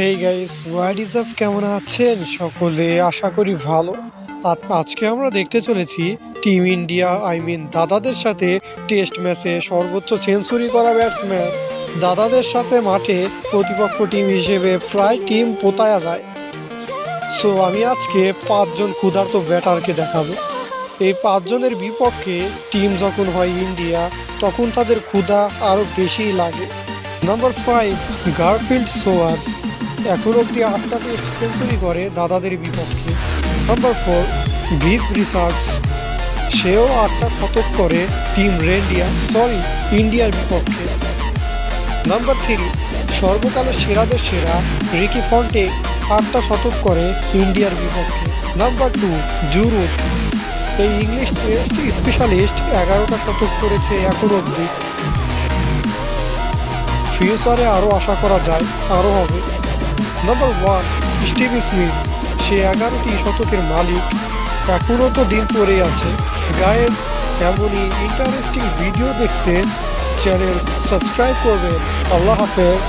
Hey guys what is up কেমন আছেন? সকলে আশা করি ভালো। আজকে আমরা দেখতে চলেছি টিম ইন্ডিয়া আই মিন দাদাদের সাথে টেস্ট ম্যাচে সর্বোচ্চ সেঞ্চুরি করা ব্যাটসম্যান দাদাদের সাথে মাঠে প্রতিপক্ষ টিম হিসেবে প্রায় টিম পোতায়া যায়। সো আমি আজকে পাঁচজন ক্ষুধার্ত ব্যাটারকে দেখাবো। এই পাঁচজনের বিপক্ষে টিম যখন হয় ইন্ডিয়া তখন তাদের ক্ষুধা আরও বেশিই লাগে। নাম্বার ফাইভ গারফিল্ড সোয়ার্স এখন অব্দি আটটা টেস্ট সেঞ্চুরি করে দাদাদের বিপক্ষে। নাম্বার ফোর ভিভ রিসার্চ সেও আটটা শতক করে টিম রেন্ডিয়া সরি ইন্ডিয়ার বিপক্ষে। নাম্বার থ্রি সর্বকালের সেরাদের সেরা রিকি ফন্টে আটটা শতক করে ইন্ডিয়ার বিপক্ষে। নাম্বার টু জুরুট এই ইংলিশ টেস্ট স্পেশালিস্ট এগারোটা শতক করেছে এখন অবধি। ফিউচারে আরও আশা করা যায় আরও হবে। নাম্বার ওয়ান স্টিভ স্মিথ সে এগারোটি শতকের মালিক। এখনও তো দিন পরে আছে। গায়েব এমনই ইন্টারেস্টিং ভিডিও দেখতে। চ্যানেল সাবস্ক্রাইব করবেন। আল্লাহ হাফেজ।